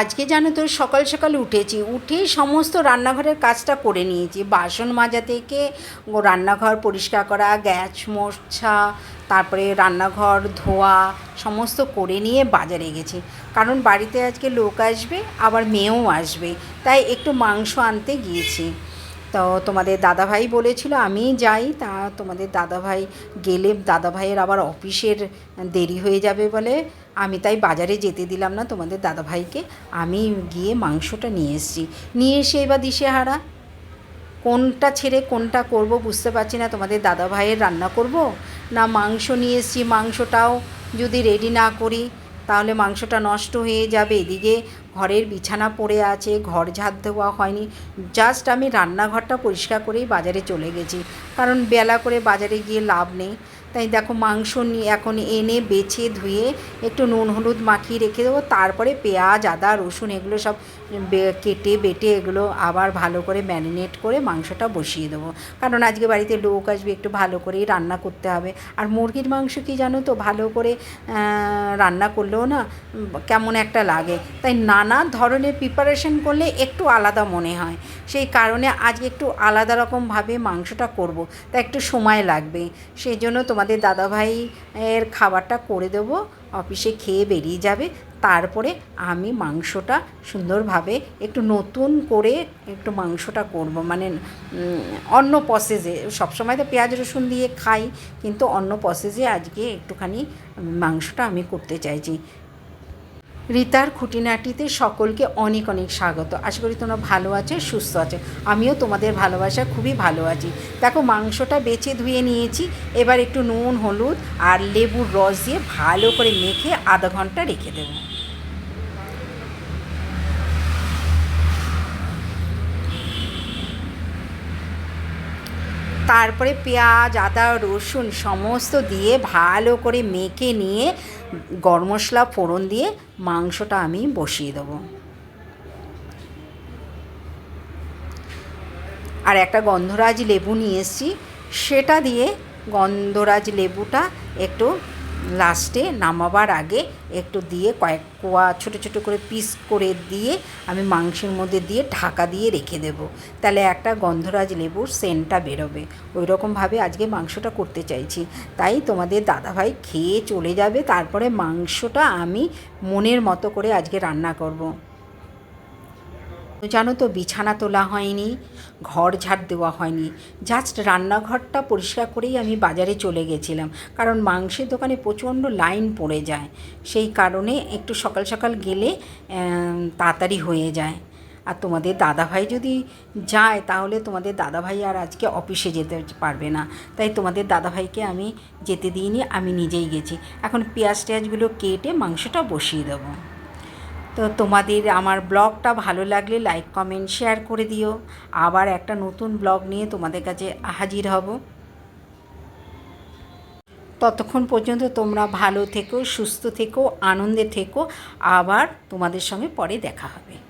আজকে জানো তো সকাল সকাল উঠেছি, উঠে সমস্ত রান্নাঘরের কাজটা করে নিয়েছি। বাসন মাজা থেকে রান্নাঘর পরিষ্কার করা, গ্যাস মোছা, তারপরে রান্নাঘর, ধোয়া, সমস্ত করে নিয়ে বাজারে গেছি। কারণ বাড়িতে আজকে লোক আসবে, আবার মেয়েও আসবে, তাই একটু মাংস আনতে গিয়েছি। তো তোমাদের দাদাভাই বলেছিল, আমি যাই, তা তোমাদের দাদাভাই গেলে দাদাভাইয়ের আবার অফিসের দেরি হয়ে যাবে বলে আমি তাই বাজারে যেতে দিলাম না তোমাদের দাদাভাইকে, আমি গিয়ে মাংসটা নিয়ে এসেছি। নিয়ে এসে এবার দিশেহারা, কোনটা ছেড়ে কোনটা করব বুঝতে পারছি না, তোমাদের দাদা ভাইয়ের রান্না করব? না মাংস নিয়ে এসেছি, মাংসটাও যদি রেডি না করি তাহলে মাংসটা নষ্ট হয়ে যাবে। এদিকে ঘরের বিছানা পড়ে আছে, ঘর ঝাড় দেওয়া হয়নি। জাস্ট আমি রান্নাঘরটা পরিষ্কার করেই বাজারে চলে গেছি। কারণ বেলা করে বাজারে গিয়ে লাভ নেই। তাই দেখো মাংস নিয়ে এখন এনে বেছে ধুয়ে একটু নুন হলুদ মাখিয়ে রেখে দেবো। তারপরে পেঁয়াজ, আদা, রসুন এগুলো সব কেটে বেটে এগুলো আবার ভালো করে ম্যারিনেট করে মাংসটা বসিয়ে দেবো। কারণ আজকে বাড়িতে লোক আসবে, একটু ভালো করেই রান্না করতে হবে। আর মুরগির মাংস কি জানো তো, ভালো করে রান্না করলেও না কেমন একটা লাগে। তাই নানা ধরনের প্রিপারেশন করলে একটু আলাদা মনে হয়। সেই কারণে আজকে একটু আলাদা রকমভাবে মাংসটা করব। তা একটু সময় লাগবে। সেই জন্য তোমাদের দাদাভাই এর খাবারটা করে দেবো। অফিসে খেয়ে বেরিয়ে যাবে। তারপরে আমি মাংসটা সুন্দরভাবে একটু নতুন করে একটু মাংসটা করব। মানে অন্য প্রসেসে সবসময় তো পেঁয়াজ রসুন দিয়ে খাই, কিন্তু অন্য প্রসেসে আজকে একটুখানি মাংসটা আমি করতে চাইছি। রিতার খুঁটিনাটিতে সকলকে অনেক অনেক স্বাগত। আশা করি তোমরা ভালো আছো, সুস্থ আছো। আমিও তোমাদের ভালোবাসা খুবই ভালো আছি। দেখো, মাংসটা বেছে ধুয়ে নিয়েছি। এবার একটু নুন, হলুদ আর লেবুর রস দিয়ে ভালো করে মেখে আধা ঘণ্টা রেখে দেবো। তারপরে পেঁয়াজ, আদা, রসুন সমস্ত দিয়ে ভালো করে মেখে নিয়ে গরম মশলা, ফোড়ন দিয়ে মাংসটা আমি বসিয়ে দেবো। আর একটা গন্ধরাজ লেবু নিয়ে এসেছি, সেটা দিয়ে গন্ধরাজ লেবুটা একটু লাস্টে নামাবার আগে একটু দিয়ে কয়েক কোয়া ছোটো ছোটো করে পিস করে দিয়ে আমি মাংসের মধ্যে দিয়ে ঢাকা দিয়ে রেখে দেব। তাহলে একটা গন্ধরাজ লেবুর সেন্টটা বেরোবে। ওই রকমভাবে আজকে মাংসটা করতে চাইছি। তাই তোমাদের দাদাভাই খেয়ে চলে যাবে। তারপরে মাংসটা আমি মনের মতো করে আজকে রান্না করব। জানো তো, বিছানা তোলা হয়নি, ঘর ঝাড় দেওয়া হয়নি। জাস্ট রান্নাঘরটা পরিষ্কার করেই আমি বাজারে চলে গেছিলাম। কারণ মাংসের দোকানে প্রচণ্ড লাইন পড়ে যায়। সেই কারণে একটু সকাল সকাল গেলে তাড়াতাড়ি হয়ে যায়। আর তোমাদের দাদাভাই যদি যায়, তাহলে তোমাদের দাদাভাই আর আজকে অফিসে যেতে পারবে না। তাই তোমাদের দাদাভাইকে আমি যেতে দিইনি, আমি নিজেই গেছি। এখন পেঁয়াজ টেয়াজগুলো কেটে মাংসটা বসিয়ে দেবো। তো তোমাদের আমার ব্লগটা ভালো লাগলে লাইক কমেন্ট শেয়ার করে দিও। আবার একটা নতুন ব্লগ নিয়ে তোমাদের কাছে হাজির হব। ততক্ষণ পর্যন্ত তোমরা ভালো থেকো, সুস্থ থেকো, আনন্দে থেকো। আবার তোমাদের সঙ্গে পরে দেখা হবে।